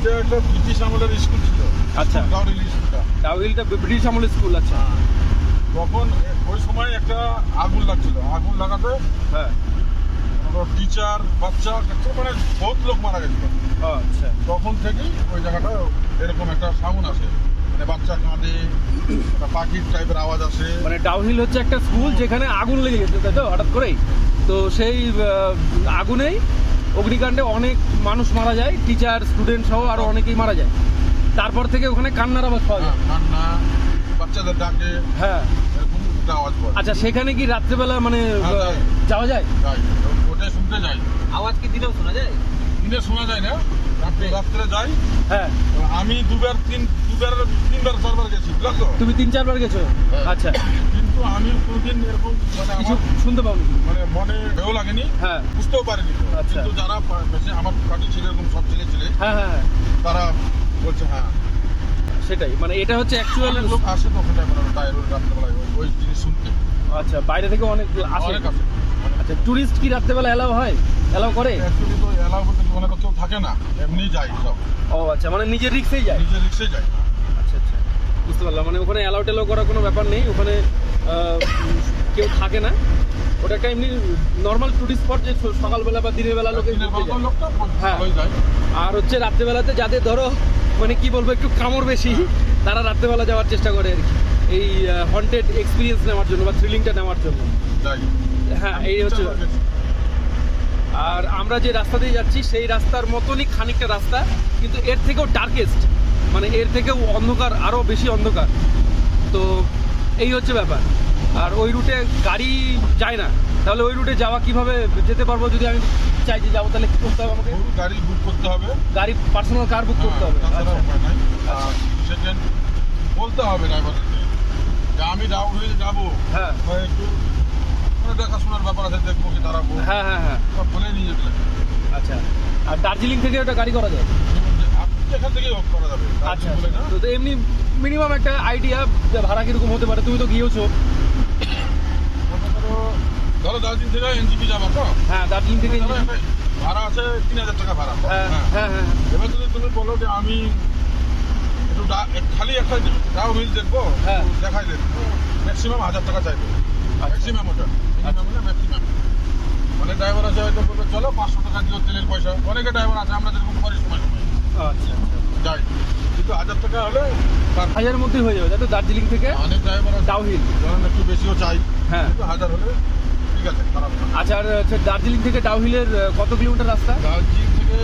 ওটা একটা ব্রিটিশ আমলের স্কুল ছিল। আচ্ছা। গাউরিল স্কুলটা ডাউহিলটা ব্রিটিশ আমলের স্কুল আচ্ছা। তখন ওই সময় একটা আগুন লাগছিল। আগুন লাগাতে হ্যাঁ। টিচার বাচ্চা মানে বহুত লোক মারা গেছিল। আচ্ছা। তখন থেকেই ওই জায়গাটা এরকম একটা সাউন্ড আসে। মানে বাচ্চা কাঁদে একটা পাখির টাইপের আওয়াজ আসে। মানে ডাউহিল হচ্ছে একটা স্কুল যেখানে আগুন লেগে গেছে তাই তো? হঠাৎ করেই? তো সেই আগুনেই অগ্নিকাণ্ডে অনেক মানুষ মারা যায় টিচার স্টুডেন্ট সহ আরও অনেকেই মারা যায়। তারপর থেকে ওখানে কান্নার আওয়াজ পাওয়া হ্যাঁ, যায় কান্না বাচ্চাদের ডাকে হ্যাঁ। আচ্ছা সেখানে কি রাত্রেবেলা মানে হ্যাঁ। যাওয়া যায়? ওটা শুনতে যায়। আওয়াজ কি দিলেও শোনা যায়? দিনে শোনা যায় না। রাত্রে যাই। হ্যাঁ। আমি দুবার তিন দুবার তিনবার চারবার গেছি বুঝলো তুমি তিন চারবার গেছো? হ্যাঁ। আচ্ছা। কিন্তু আমি কোনোদিন এরকম মানে কিছু শুনতে পাওনি। মানে মনে ভেও লাগেনি হ্যাঁ। বুঝতেও পারিনি। আচ্ছা। কিন্তু যারা আমার পার্টি ছিল এরকম সব ছেলে ছেলে হ্যাঁ হ্যাঁ হ্যাঁ। তারা বলছে হ্যাঁ। সেটাই। মানে এটা হচ্ছে অ্যাকচুয়াল লোক আসে তো ওখানে মানে টায়ার রাত্রেবেলায় ওই- ওই জিনিস শুনতে। আচ্ছা বাইরে থেকে অনেক আসে। অনেক আসে। মানে আচ্ছা টুরিস্ট কি রাত্রেবেলা এলাও হয়? এলাও করে? অ্যাকচুয়ালি তো এলাও করতে কি অনেক থাকে না এমনি যাই সব। ও আচ্ছা মানে নিজের রিক্সেই যায়? নিজে রিক্সে যাই আচ্ছা আচ্ছা বুঝতে পারলাম। মানে ওখানে অ্যালাউ টেলাউ করার কোনো ব্যাপার নেই ওখানে কেউ থাকে না। ওটা একটা এমনি নর্মাল টুরিস্ট স্পট যে সকালবেলা বা দিনের বেলা লোকে যায়। হ্যাঁ। আর হচ্ছে রাত্রেবেলাতে যাদের ধরো মানে কি বলব একটু কামড় বেশি তারা রাত্রেবেলা যাওয়ার চেষ্টা করে আর কি। এই হন্টেড এক্সপিরিয়েন্স নেওয়ার জন্য বা থ্রিলিংটা নেওয়ার জন্য। হ্যাঁ এই হচ্ছে। আর আমরা যে রাস্তা দিয়ে যাচ্ছি সেই রাস্তার মতনই খানিকটা রাস্তা কিন্তু এর থেকেও ডার্কেস্ট মানে এর থেকেও অন্ধকার আরও বেশি অন্ধকার। তো এই হচ্ছে ব্যাপার। আর ওই রুটে গাড়ি যায় না। তাহলে ওই রুটে যাওয়া কীভাবে? যেতে পারব যদি আমি চাই যে যাব তাহলে কি করতে হবে আমাকে? গাড়ি বুক করতে হবে। গাড়ি পার্সোনাল কার বুক করতে হবে। হ্যাঁ, আচ্ছা। আচ্ছা। সেকেন্ড বলতে হবে ড্রাইভারকে আমি ডাউন হয়ে যাব। হ্যাঁ। একটু দেখাশোনার ব্যাপার আছে দেখব কি দাঁড়াবো। হ্যাঁ হ্যাঁ হ্যাঁ। সব বলে নিয়ে যেতে আচ্ছা। আর দার্জিলিং থেকে ওটা গাড়ি করা যায়? এখান থেকেই করা যাবে আচ্ছা তো এমনি মিনিমাম একটা আইডিয়া ভাড়া কীরকম হতে পারে তুমি তো গিয়েছো। ধরো দার্জিলিং থেকে এনজিপি যাব তো। হ্যাঁ দার্জিলিং থেকে ভাড়া আছে তিন হাজার টাকা ভাড়া। হ্যাঁ হ্যাঁ। হ্যাঁ হ্যাঁ এবার যদি তুমি বলো যে আমি একটু খালি একটা হিল দেখব হ্যাঁ। দেখাই দেন ম্যাক্সিমাম হাজার টাকা চাইবে। ম্যাক্সিমাম ওটা মিনিমাম ম্যাক্সিমাম মানে ড্রাইভার আছে হয়তো বলবে চলো পাঁচশো টাকা দিও তেলের পয়সা। অনেকে ড্রাইভার আছে আমরা যেরকম করি সময় সময়। আচ্ছা আচ্ছা। যাই। কিন্তু হাজার টাকা হলে তার মধ্যেই হয়ে যাবে তাই তো দার্জিলিং থেকে অনেক ড্রাইভার ডাউহিল। ধরেন একটু বেশিও চাই। হ্যাঁ। হাজার হলে ঠিক আছে খারাপ আচ্ছা আর হচ্ছে দার্জিলিং থেকে ডাউহিলের কত কিলোমিটার রাস্তা? দার্জিলিং থেকে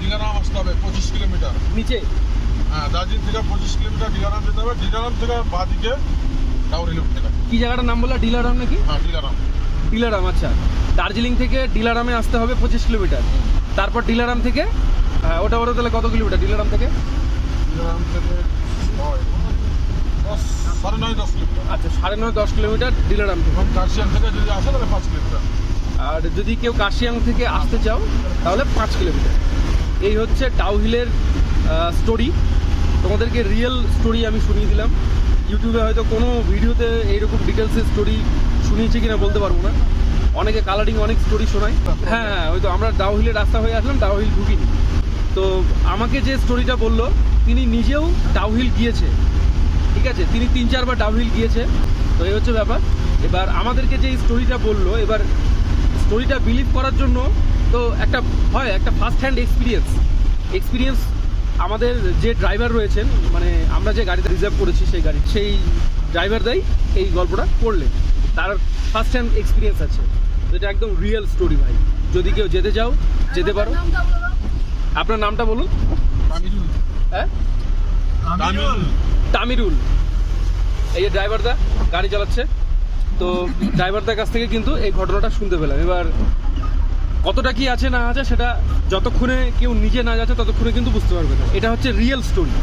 দিঘারাম আসতে হবে পঁচিশ কিলোমিটার। নিচে? হ্যাঁ দার্জিলিং থেকে পঁচিশ কিলোমিটার দিঘারাম যেতে হবে। দিঘারাম থেকে বাঁ দিকে ডাউরিল কি জায়গাটার নাম বললা? ডিলারাম নাকি? হ্যাঁ দিঘারাম ডিলারাম আচ্ছা। দার্জিলিং থেকে ডিলারামে আসতে হবে পঁচিশ কিলোমিটার। তারপর ডিলারাম থেকে ওটা ওটা তাহলে কত কিলোমিটার? ডিলারাম থেকে? দশ সাড়ে নয় দশ কিলোমিটার। আচ্ছা সাড়ে নয় দশ কিলোমিটার ডিলারাম থেকে। এবং থেকে যদি আসে তাহলে পাঁচ কিলোমিটার। আর যদি কেউ কাশিয়াং থেকে আসতে চাও তাহলে পাঁচ কিলোমিটার। এই হচ্ছে ডাউহিলের স্টোরি তোমাদেরকে রিয়েল স্টোরি আমি শুনিয়ে দিলাম। ইউটিউবে হয়তো কোনো ভিডিওতে এইরকম ডিটেলসের স্টোরি শুনিয়েছে কিনা বলতে পারব না। অনেকে কালারিং অনেক স্টোরি শোনায়। হ্যাঁ হ্যাঁ হয়তো আমরা ডাউহিলের রাস্তা হয়ে আসলাম ডাউহিল ঢুকিনি। তো আমাকে যে স্টোরিটা বলল, তিনি নিজেও ডাউহিল গিয়েছে। ঠিক আছে? তিনি তিন চারবার ডাউহিল গিয়েছে। তো এই হচ্ছে ব্যাপার। এবার আমাদেরকে যে স্টোরিটা বলল, এবার স্টোরিটা বিলিভ করার জন্য তো একটা হয়, একটা ফার্স্ট হ্যান্ড এক্সপিরিয়েন্স এক্সপিরিয়েন্স আমাদের যে ড্রাইভার রয়েছেন মানে আমরা যে গাড়িতে রিজার্ভ করেছি সেই গাড়ি সেই ড্রাইভারদাই এই গল্পটা করলেন তার ফার্স্ট হ্যান্ড এক্সপিরিয়েন্স আছে। এটা একদম রিয়েল স্টোরি ভাই। যদি কেউ যেতে চাও যেতে পারো। আপনার নামটা বলুন? তামিরুল। হ্যাঁ? তামিরুল। তামিরুল। এই যে ড্রাইভারদা গাড়ি চালাচ্ছে তো ড্রাইভারদার কাছ থেকে কিন্তু এই ঘটনাটা শুনতে পেলাম। এবার কতটা কি আছে না আছে সেটা যতক্ষণে কেউ নিজে না যাচ্ছে ততক্ষণে কিন্তু বুঝতে পারবে না। এটা হচ্ছে রিয়েল স্টোরি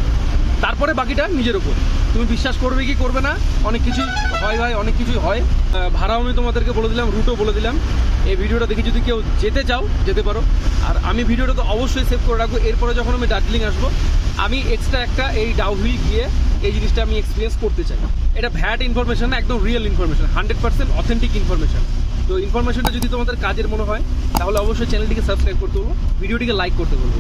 তারপরে বাকিটা নিজের ওপর তুমি বিশ্বাস করবে কি করবে না? অনেক কিছুই হয় ভাই, অনেক কিছুই হয়। ভাড়াও আমি তোমাদেরকে বলে দিলাম রুটও বলে দিলাম। এই ভিডিওটা দেখে যদি কেউ যেতে চাও, যেতে পারো। আর আমি ভিডিওটা তো অবশ্যই সেভ করে রাখব। এরপরে যখন আমি দার্জিলিং আসব, আমি এক্সট্রা একটা এই ডাউহিল গিয়ে এই জিনিসটা আমি এক্সপিরিয়েন্স করতে চাই। এটা ভ্যাট ইনফরমেশন একদম real information hundred percent authentic information তো ইনফরমেশনটা যদি তোমাদের কাজের মনে হয়, তাহলে অবশ্যই চ্যানেলটিকে সাবস্ক্রাইব করতে বলব ভিডিওটিকে লাইক করতে বলব